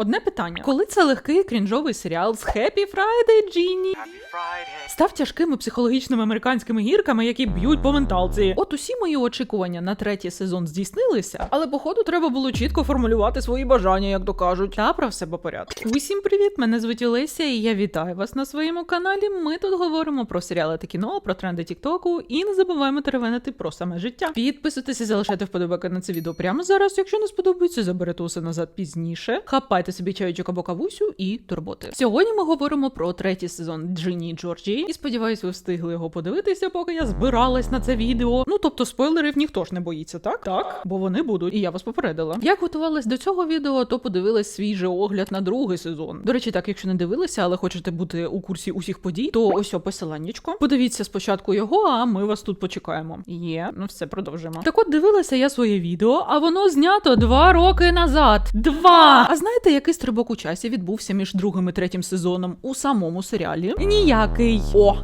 Одне питання: коли це легкий крінжовий серіал з Happy Friday, Джінні? Став тяжкими психологічними американськими гірками, які б'ють по менталці. От усі мої очікування на третій сезон здійснилися, але походу треба було чітко формулювати свої бажання, як то кажуть. Та про все по порядку. Усім привіт! Мене звуть Олеся, і я вітаю вас на своєму каналі. Ми тут говоримо про серіали та кіно, про тренди Тіктоку і не забуваємо теревенити про саме життя. Підписуйтесь і залишайте вподобайки на це відео прямо зараз. Якщо не сподобається, заберете усе назад пізніше. Хапайте собі чайочок або кавусю і турботи. Сьогодні ми говоримо про третій сезон Джині і Джорджії. І сподіваюсь, ви встигли його подивитися, поки я збиралась на це відео. Ну тобто спойлерів ніхто ж не боїться, так? Так, бо вони будуть, і я вас попередила. Як готувалась до цього відео, то подивилась свій же огляд на другий сезон. До речі, так, якщо не дивилися, але хочете бути у курсі усіх подій, то ось о посиланнячко. Подивіться спочатку його, а ми вас тут почекаємо. Є, ну все, продовжимо. Так от дивилася я своє відео, а воно знято два роки назад. Два! А знаєте, який стрибок у часі відбувся між другим і третім сезоном у самому серіалі? Ніякий. О!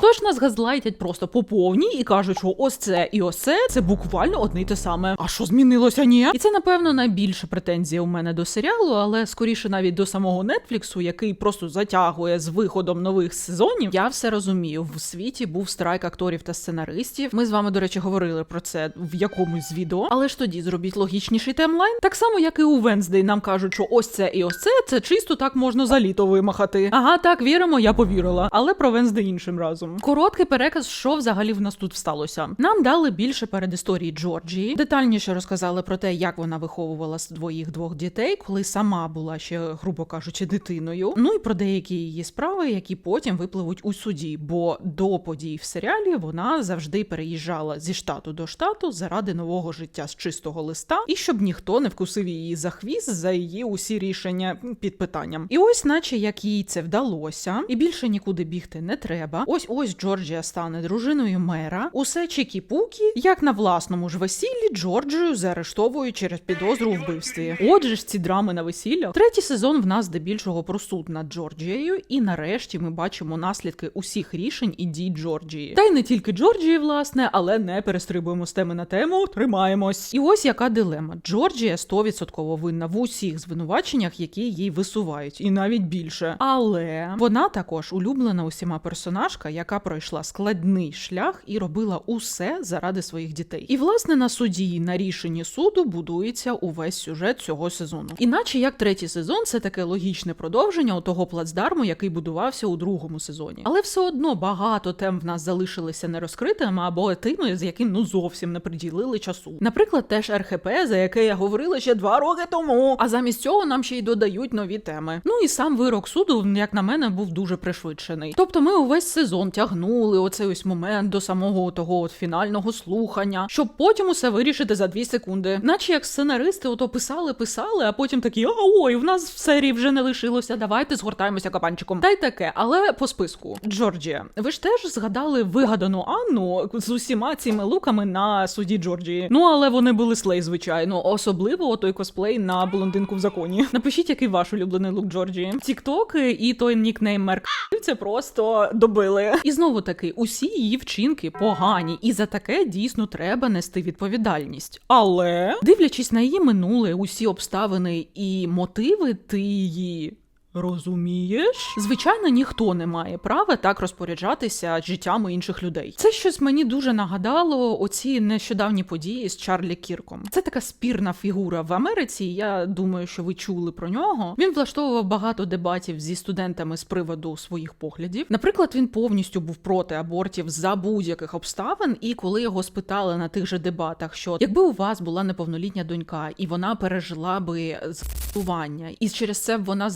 Тож нас газлайтять просто по повній і кажуть, що ось це і ось це це буквально одне й те саме. А що змінилося? Ні? І це напевно найбільша претензія у мене до серіалу, але скоріше навіть до самого Нетфліксу, який просто затягує з виходом нових сезонів. Я все розумію. В світі був страйк акторів та сценаристів. Ми з вами, до речі, говорили про це в якомусь з відео. Але ж тоді зробіть логічніший таймлайн. Так само, як і у Венздей нам кажуть, що ось це і ось це, це чисто так можна за літо вимахати. Ага, так віримо, я повірила. Але про Венздей іншим разом. Короткий переказ, що взагалі в нас тут сталося. Нам дали більше передісторії Джорджії, детальніше розказали про те, як вона виховувала своїх двох дітей, коли сама була ще, грубо кажучи, дитиною. Ну і про деякі її справи, які потім випливуть у суді. Бо до подій в серіалі вона завжди переїжджала зі штату до штату заради нового життя з чистого листа, і щоб ніхто не вкусив її за хвіст за її усі рішення під питанням. І ось, наче як їй це вдалося, і більше нікуди бігти не треба. Ось ось Джорджія стане дружиною мера. Усе чікі-пукі, як на власному ж весіллі Джорджію заарештовують через підозру у вбивстві. Отже ж ці драми на весілля. Третій сезон в нас здебільшого про суд над Джорджією, і нарешті ми бачимо наслідки усіх рішень і дій Джорджії. Та й не тільки Джорджії, власне, але не перестрибуємо з теми на тему. Тримаємось. І ось яка дилема. Джорджія 100% винна в усіх звинуваченнях, які їй висувають, і навіть більше. Але вона також улюблена усіма персонажка, яка пройшла складний шлях і робила усе заради своїх дітей. І власне на суді на рішенні суду будується увесь сюжет цього сезону. Іначе як третій сезон, це таке логічне продовження у того плацдарму, який будувався у другому сезоні. Але все одно багато тем в нас залишилися нерозкритими або тими, з яким ну зовсім не приділили часу. Наприклад, теж РХП, за яке я говорила ще два роки тому. А замість цього нам ще й додають нові теми. Ну і сам вирок суду, як на мене, був дуже пришвидшений. Тобто, ми увесь сезон тягнули оцей ось момент до самого того от фінального слухання, щоб потім усе вирішити за дві секунди. Наче як сценаристи ото писали, писали, а потім такі: а ой, в нас в серії вже не лишилося. Давайте згортаємося капанчиком. Та й таке, але по списку. Джорджія, ви ж теж згадали вигадану Анну з усіма цими луками на суді Джорджії. Ну але вони були слей, звичайно, особливо той косплей на блондинку в законі. Напишіть, який ваш улюблений лук Джорджії. Тіктоки і той нікнейм Мерк це просто добили. І знову таки, усі її вчинки погані, і за таке дійсно треба нести відповідальність. Але дивлячись на її минуле, усі обставини і мотиви, ти її. Розумієш? Звичайно, ніхто не має права так розпоряджатися життями інших людей. Це щось мені дуже нагадало оці нещодавні події з Чарлі Кірком. Це така спірна фігура в Америці. Я думаю, що ви чули про нього. Він влаштовував багато дебатів зі студентами з приводу своїх поглядів. Наприклад, він повністю був проти абортів за будь-яких обставин. І коли його спитали на тих же дебатах, що якби у вас була неповнолітня донька, і вона пережила би зґвалтування, і через це вона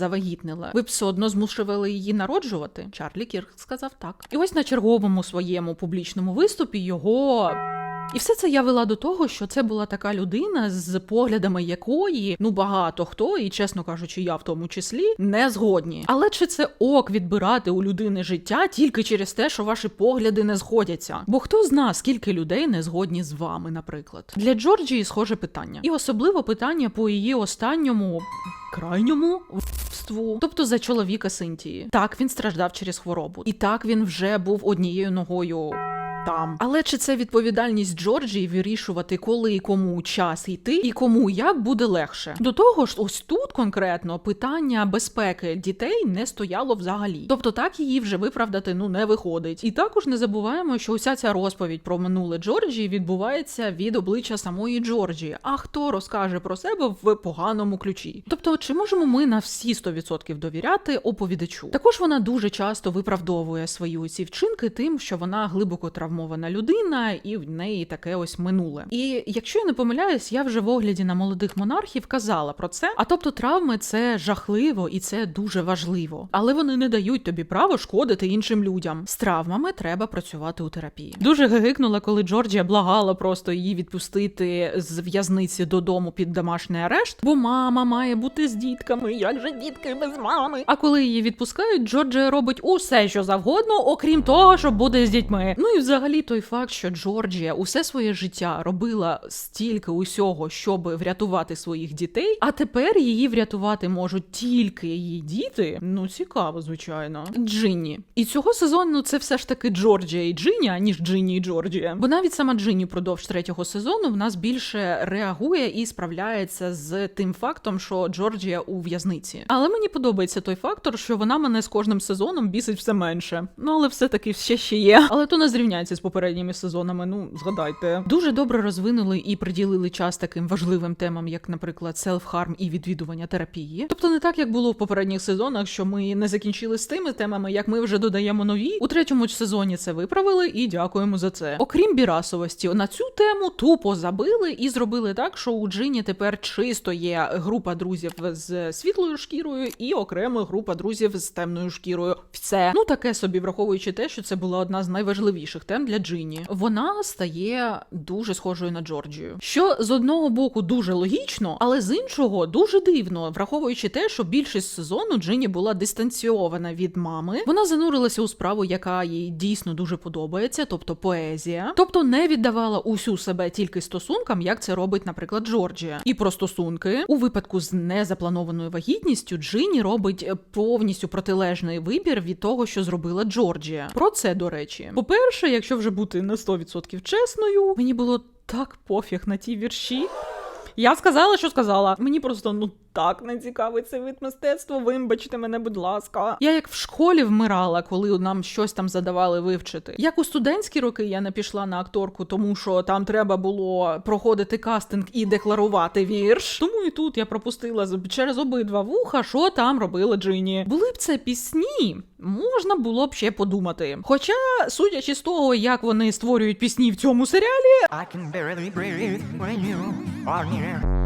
завагітнила, ви б все одно змушували її народжувати? Чарлі Кірк сказав так. І ось на черговому своєму публічному виступі його. І все це я вела до того, що це була така людина, з поглядами якої ну багато хто, і чесно кажучи, я в тому числі не згодні. Але чи це ок відбирати у людини життя тільки через те, що ваші погляди не згодяться? Бо хто зна, скільки людей не згодні з вами, наприклад, для Джорджії схоже питання, і особливо питання по її останньому крайньому вбивству, тобто за чоловіка Синтії. Так він страждав через хворобу, і так він вже був однією ногою там. Але чи це відповідальність Джорджії вирішувати, коли і кому час йти, і кому як буде легше? До того ж, ось тут конкретно питання безпеки дітей не стояло взагалі. Тобто так її вже виправдати ну не виходить. І також не забуваємо, що уся ця розповідь про минуле Джорджії відбувається від обличчя самої Джорджії. А хто розкаже про себе в поганому ключі? Тобто, чи можемо ми на всі 100% довіряти оповідачу? Також вона дуже часто виправдовує свої ці вчинки тим, що вона глибоко травмована людина, і в неї таке ось минуле. І якщо я не помиляюсь, я вже в огляді на молодих монархів казала про це. А тобто, травми це жахливо і це дуже важливо, але вони не дають тобі право шкодити іншим людям. З травмами треба працювати у терапії. Дуже гигикнула, коли Джорджія благала просто її відпустити з в'язниці додому під домашній арешт, бо мама має бути з дітками. Як же дітки без мами? А коли її відпускають, Джорджія робить усе, що завгодно, окрім того, що буде з дітьми. Ну і взагалі той факт, що Джорджія усе своє життя робила стільки усього, щоб врятувати своїх дітей, а тепер її врятувати можуть тільки її діти. Ну цікаво, звичайно. Джинні. І цього сезону це все ж таки Джорджія і Джинні, аніж Джинні і Джорджія. Бо навіть сама Джинні продовж третього сезону в нас більше реагує і справляється з тим фактом, що Джорджія у в'язниці. Але мені подобається той фактор, що вона мене з кожним сезоном бісить все менше. Ну але все таки ще ще є. Але то не зрівняється з попередніми сезонами. Ну згадайте, дуже добре розвинули і приділили час таким важливим темам, як, наприклад, селф-харм і відвідування терапії. Тобто не так, як було в попередніх сезонах, що ми не закінчили з тими темами, як ми вже додаємо нові. У третьому сезоні це виправили і дякуємо за це. Окрім бірасовості, на цю тему тупо забили і зробили так, що у Джині тепер чисто є група друзів з світлою шкірою і окрема група друзів з темною шкірою. Все ну таке собі, враховуючи те, що це була одна з найважливіших тем для Джині. Вона стає дуже схожою на Джорджію, що з одного боку дуже логічно, але з іншого дуже дивно, враховуючи те, що більшість сезону Джині була дистанційована від мами. Вона занурилася у справу, яка їй дійсно дуже подобається, тобто поезія, тобто не віддавала усю себе тільки стосункам, як це робить, наприклад, Джорджія. І про стосунки у випадку з незапланованою вагітністю Джині робить повністю протилежний вибір від того, що зробила Джорджія. Про це до речі, по-перше, якщо вже бути на 100% чесною, мені було так пофіг на ті вірші. Я сказала, що сказала. Мені просто ну так не цікавий цей вид мистецтва. Вибачте мене, будь ласка. Я як в школі вмирала, коли нам щось там задавали вивчити. Як у студентські роки я не пішла на акторку, тому що там треба було проходити кастинг і декларувати вірш. Тому і тут я пропустила з- через обидва вуха, що там робила Джині. Були б це пісні, можна було б ще подумати. Хоча, судячи з того, як вони створюють пісні в цьому серіалі, I can barely breathe when you are near.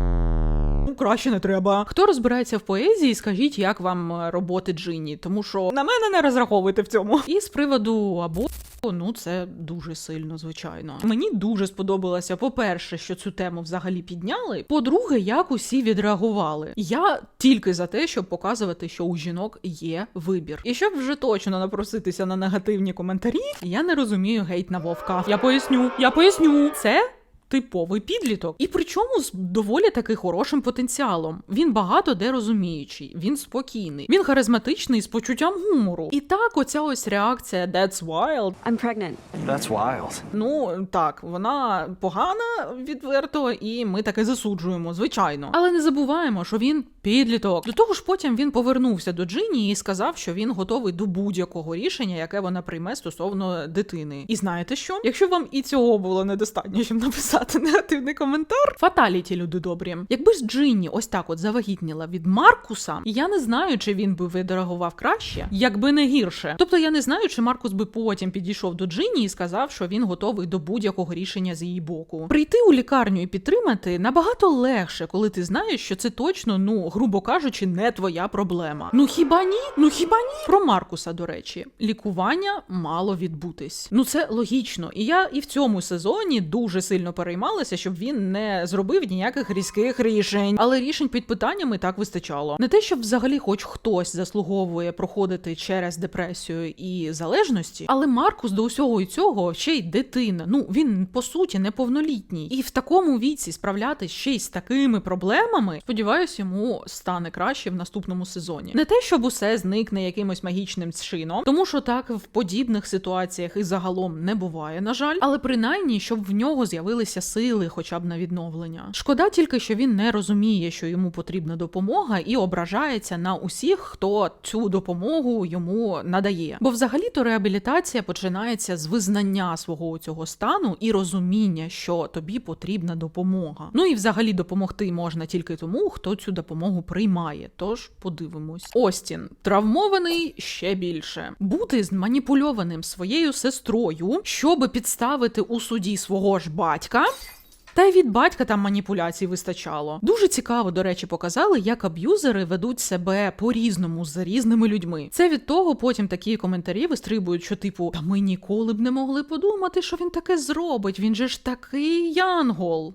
Краще не треба. Хто розбирається в поезії, скажіть, як вам е, роботи Джині, тому що на мене не розраховуйте в цьому. І з приводу або. Ну, це дуже сильно, звичайно. Мені дуже сподобалося, по-перше, що цю тему взагалі підняли. По-друге, як усі відреагували. Я тільки за те, щоб показувати, що у жінок є вибір. І щоб вже точно напроситися на негативні коментарі, я не розумію гейт на вовка. Я поясню, я поясню. Це Типовий підліток, і причому з доволі таки хорошим потенціалом. Він багато де розуміючий, він спокійний, він харизматичний з почуттям гумору. І так, оця ось реакція That's wild. I'm pregnant. That's wild. Ну так, вона погана відверто, і ми таке засуджуємо, звичайно. Але не забуваємо, що він підліток. До того ж, потім він повернувся до Джині і сказав, що він готовий до будь-якого рішення, яке вона прийме стосовно дитини. І знаєте що? Якщо вам і цього було недостатньо, щоб написати негативний коментар, фаталіті, люди добрі. Якби ж Джинні ось так от завагітніла від Маркуса, я не знаю, чи він би відреагував краще, якби не гірше. Тобто я не знаю, чи Маркус би потім підійшов до Джині і сказав, що він готовий до будь-якого рішення з її боку. Прийти у лікарню і підтримати набагато легше, коли ти знаєш, що це точно, ну грубо кажучи, не твоя проблема. Ну хіба ні? Ну хіба ні? Про Маркуса, до речі, лікування мало відбутись. Ну це логічно. І я і в цьому сезоні дуже сильно переживаю переймалася, щоб він не зробив ніяких різких рішень. Але рішень під питаннями так вистачало. Не те, щоб взагалі хоч хтось заслуговує проходити через депресію і залежності, але Маркус до усього і цього ще й дитина. Ну він по суті неповнолітній, і в такому віці справлятись ще й з такими проблемами. Сподіваюсь, йому стане краще в наступному сезоні. Не те, щоб усе зникне якимось магічним чином, тому що так в подібних ситуаціях і загалом не буває, на жаль, але принаймні, щоб в нього з'явилися сили, хоча б на відновлення. Шкода тільки, що він не розуміє, що йому потрібна допомога, і ображається на усіх, хто цю допомогу йому надає. Бо взагалі-то реабілітація починається з визнання свого цього стану і розуміння, що тобі потрібна допомога. Ну і взагалі допомогти можна тільки тому, хто цю допомогу приймає. Тож подивимось. Остін травмований ще більше. Бути зманіпульованим своєю сестрою, щоби підставити у суді свого ж батька. up. Та й від батька там маніпуляцій вистачало. Дуже цікаво, до речі, показали, як аб'юзери ведуть себе по-різному з різними людьми. Це від того потім такі коментарі вистрибують, що типу, та ми ніколи б не могли подумати, що він таке зробить. Він же ж такий янгол.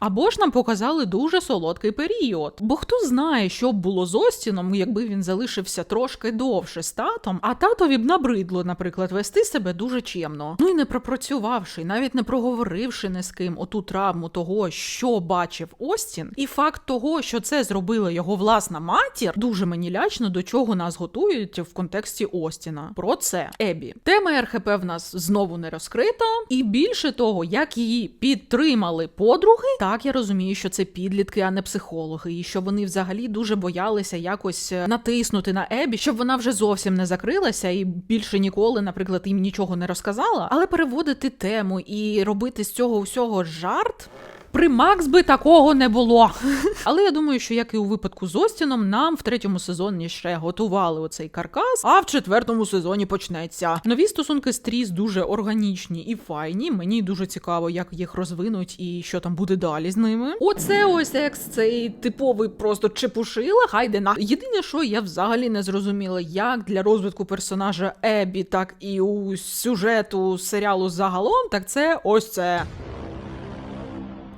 Або ж нам показали дуже солодкий період. Бо хто знає, що б було з Остіном, якби він залишився трошки довше з татом, а татові б набридло, наприклад, вести себе дуже чемно. Ну і не пропрацювавши, навіть не проговоривши не з ким оту травму того, що бачив Остін, і факт того, що це зробила його власна матір, дуже мені лячно до чого нас готують в контексті Остіна. Про це Ебі. Тема РХП в нас знову не розкрита, і більше того, як її підтримали подруги, так я розумію, що це підлітки, а не психологи, і що вони взагалі дуже боялися якось е, натиснути на Ебі, щоб вона вже зовсім не закрилася і більше ніколи, наприклад, їм нічого не розказала. Але переводити тему і робити з цього усього жарт. При Макс би такого не було. Але я думаю, що як і у випадку з Остіном, нам в третьому сезоні ще готували оцей каркас, а в четвертому сезоні почнеться. Нові стосунки з Тріс дуже органічні і файні. Мені дуже цікаво, як їх розвинуть і що там буде далі з ними. Оце ось екс цей типовий просто чепушила. Хайде на єдине, що я взагалі не зрозуміла, як для розвитку персонажа Ебі, так і у сюжету серіалу загалом, так це ось це.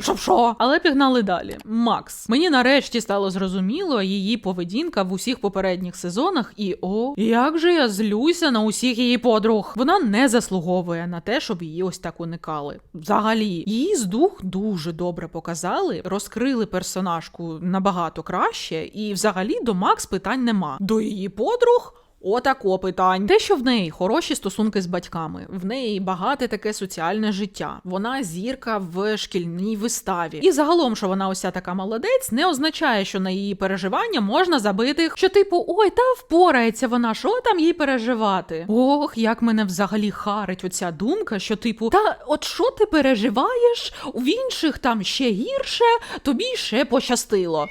Що що? Але пігнали далі. Макс. Мені нарешті стало зрозуміло її поведінка в усіх попередніх сезонах, і о, як же я злюся на усіх її подруг. Вона не заслуговує на те, щоб її ось так уникали. Взагалі, її здух дуже добре показали, розкрили персонажку набагато краще, і взагалі до Макс питань нема. До її подруг. Отако питань. Те, що в неї хороші стосунки з батьками, в неї багате таке соціальне життя. Вона зірка в шкільній виставі. І загалом, що вона уся така молодець, не означає, що на її переживання можна забити, що типу, ой, та впорається вона, що там їй переживати. Ох, як мене взагалі харить оця думка, що типу, та от що ти переживаєш? У інших там ще гірше, тобі ще пощастило.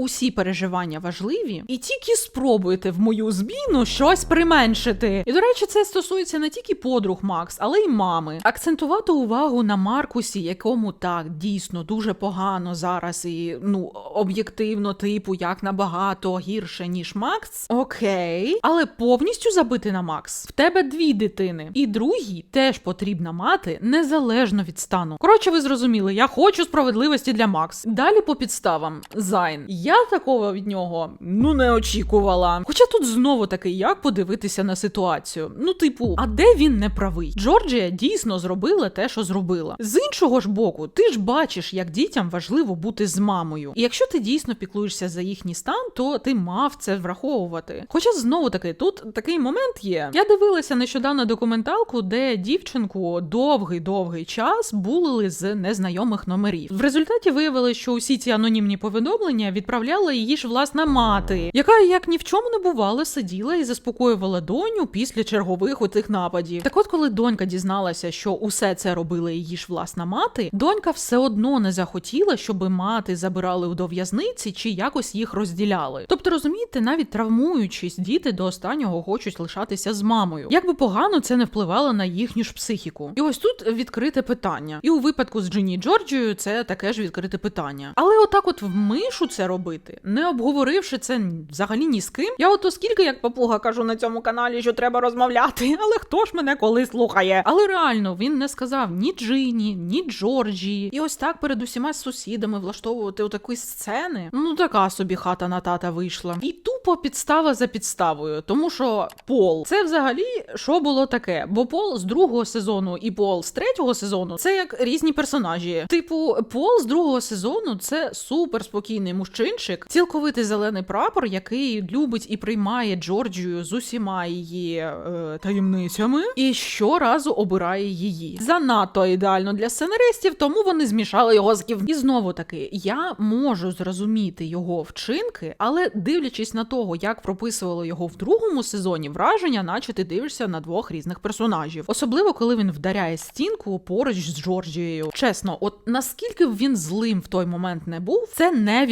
Усі переживання важливі, і тільки спробуйте в мою зміну щось применшити. І до речі, це стосується не тільки подруг Макс, але й мами. Акцентувати увагу на Маркусі, якому так дійсно дуже погано зараз, і ну об'єктивно, типу, як набагато гірше ніж Макс. Окей, але повністю забити на Макс. В тебе дві дитини, і другій теж потрібна мати незалежно від стану. Коротше, ви зрозуміли, я хочу справедливості для Макс. Далі по підставам. Зайн. Я такого від нього ну не очікувала. Хоча тут знову таки як подивитися на ситуацію. Ну, типу, а де він не правий? Джорджія дійсно зробила те, що зробила. З іншого ж боку, ти ж бачиш, як дітям важливо бути з мамою. І якщо ти дійсно піклуєшся за їхній стан, то ти мав це враховувати. Хоча знову таки тут такий момент є. Я дивилася нещодавно документалку, де дівчинку довгий-довгий час булили з незнайомих номерів. В результаті виявилось, що усі ці анонімні повідомлення відправляла її ж власна мати, яка як ні в чому не бувало, сиділа і заспокоювала доню після чергових оцих нападів. Так от, коли донька дізналася, що усе це робила її ж власна мати, донька все одно не захотіла, щоб мати забирали до в'язниці чи якось їх розділяли. Тобто, розумієте, навіть травмуючись, діти до останнього хочуть лишатися з мамою. Як би погано це не впливало на їхню ж психіку. І ось тут відкрите питання. І у випадку з Джині Джорджією це таке ж відкрите питання. Але отак, от в мишу це робити робити, не обговоривши це взагалі ні з ким. Я от оскільки як папуга кажу на цьому каналі, що треба розмовляти, але хто ж мене коли слухає? Але реально він не сказав ні Джині, ні Джорджії. І ось так перед усіма сусідами влаштовувати отакі сцени. Ну така собі хата на тата вийшла. І тупо підстава за підставою, тому що Пол це взагалі що було таке? Бо Пол з другого сезону і Пол з третього сезону це як різні персонажі. Типу, Пол з другого сезону це супер спокійний мужчинчик, цілковитий зелений прапор, який любить і приймає Джорджію з усіма її е, таємницями, і щоразу обирає її. Занадто ідеально для сценаристів, тому вони змішали його з ків. І знову таки, я можу зрозуміти його вчинки, але дивлячись на того, як прописували його в другому сезоні, враження, наче ти дивишся на двох різних персонажів. Особливо коли він вдаряє стінку поруч з Джорджією. Чесно, от наскільки б він злим в той момент не був, це не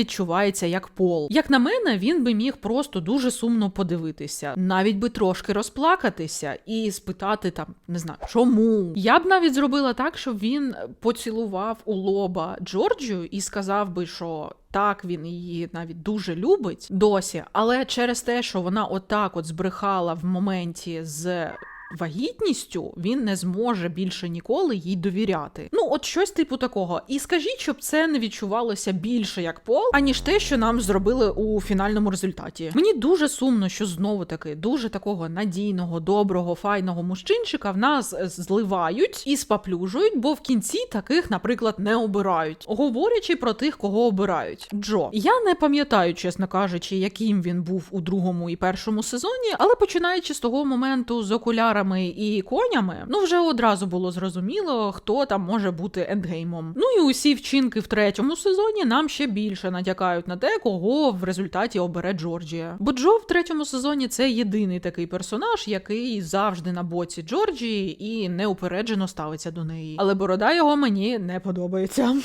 відчувається як пол. Як на мене, він би міг просто дуже сумно подивитися, навіть би трошки розплакатися і спитати там, не знаю, чому. Я б навіть зробила так, щоб він поцілував у лоба Джорджію і сказав би, що. Так, він її навіть дуже любить досі, але через те, що вона отак от збрехала в моменті з вагітністю, він не зможе більше ніколи їй довіряти. Ну, от щось типу такого. І скажіть, щоб це не відчувалося більше як пол, аніж те, що нам зробили у фінальному результаті. Мені дуже сумно, що знову таки дуже такого надійного, доброго, файного мужчинчика в нас зливають і спаплюжують, бо в кінці таких, наприклад, не обирають, говорячи про тих, кого обирають. Джо, я не пам'ятаю, чесно кажучи, яким він був у другому і першому сезоні, але починаючи з того моменту з окулярами і конями, ну вже одразу було зрозуміло, хто там може бути ендгеймом. Ну і усі вчинки в третьому сезоні нам ще більше натякають на те, кого в результаті обере Джорджія. Бо Джо в третьому сезоні це єдиний такий персонаж, який завжди на боці Джорджії і неупереджено ставиться до неї. Але борода його мені не подобається.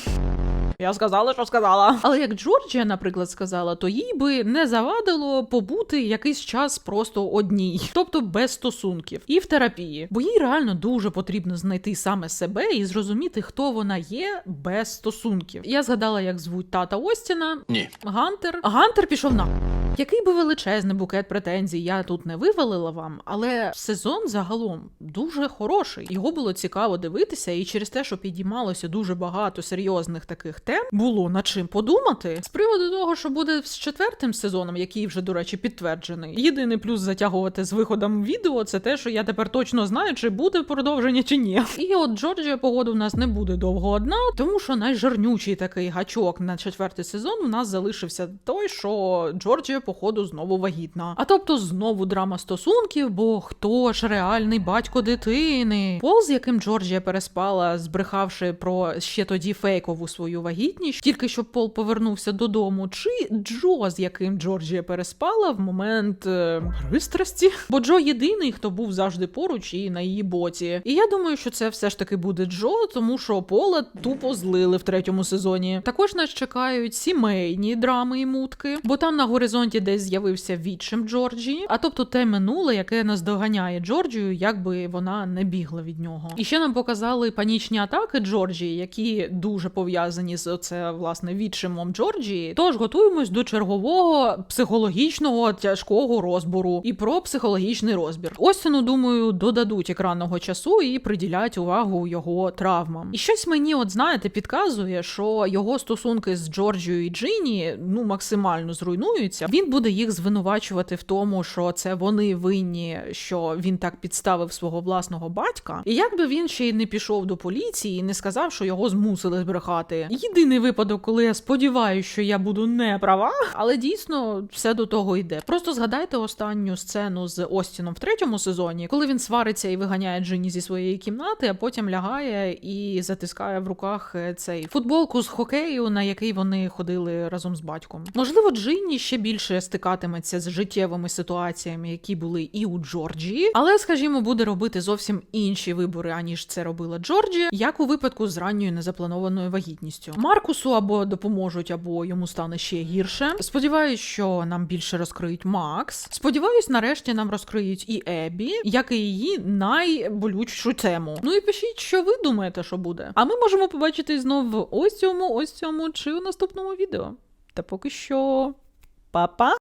Я сказала, що сказала. Але як Джорджія, наприклад, сказала, то їй би не завадило побути якийсь час просто одній, тобто без стосунків, і в терапії. Бо їй реально дуже потрібно знайти саме себе і зрозуміти, хто вона є без стосунків. Я згадала, як звуть тата Остіна. Ні. Гантер. Гантер пішов на. Який би величезний букет претензій я тут не вивалила вам, але сезон загалом дуже хороший. Його було цікаво дивитися, і через те, що підіймалося дуже багато серйозних таких тем, було над чим подумати. З приводу того, що буде з четвертим сезоном, який вже, до речі, підтверджений. Єдиний плюс затягувати з виходом відео це те, що я тепер точно знаю, чи буде продовження, чи ні. І от Джорджія погода у нас не буде довго одна, тому що найжирнючий такий гачок на четвертий сезон у нас залишився той, що Джорджія, походу, знову вагітна. А тобто знову драма стосунків, бо хто ж реальний батько дитини? Пол, з яким Джорджія переспала, збрехавши про ще тоді фейкову свою вагітність, тільки щоб Пол повернувся додому, чи Джо, з яким Джорджія переспала в момент е, пристрасті? Бо Джо єдиний, хто був завжди поруч і на її боці. І я думаю, що це все ж таки буде Джо, тому що Пола тупо злили в третьому сезоні. Також нас чекають сімейні драми і мутки, бо там на горизонті десь з'явився відчим Джорджі, а тобто те минуле, яке наздоганяє Джорджію, якби вона не бігла від нього. І ще нам показали панічні атаки Джорджії, які дуже пов'язані з оце власне відчимом Джорджії. Тож готуємось до чергового психологічного тяжкого розбору і про психологічний розбір. Остіну, думаю, додадуть екранного часу і приділять увагу його травмам. І щось мені, от знаєте, підказує, що його стосунки з Джорджією і Джині ну максимально зруйнуються. Він буде їх звинувачувати в тому, що це вони винні, що він так підставив свого власного батька. І як би він ще й не пішов до поліції і не сказав, що його змусили збрехати. Єдиний випадок, коли я сподіваюся, що я буду не права, але дійсно все до того йде. Просто згадайте останню сцену з Остіном в третьому сезоні, коли він свариться і виганяє Джині зі своєї кімнати, а потім лягає і затискає в руках е, цей футболку з хокею, на який вони ходили разом з батьком. Можливо, Джинні ще більше стикатиметься з життєвими ситуаціями, які були і у Джорджії, але, скажімо, буде робити зовсім інші вибори, аніж це робила Джорджія, як у випадку з ранньою незапланованою вагітністю. Маркусу або допоможуть, або йому стане ще гірше. Сподіваюсь, що нам більше розкриють Макс. Сподіваюсь, нарешті нам розкриють і Ебі, як і її найболючішу тему. Ну і пишіть, що ви думаєте, що буде. А ми можемо побачити знов в ось цьому, ось цьому чи у наступному відео. Та поки що. Па-па!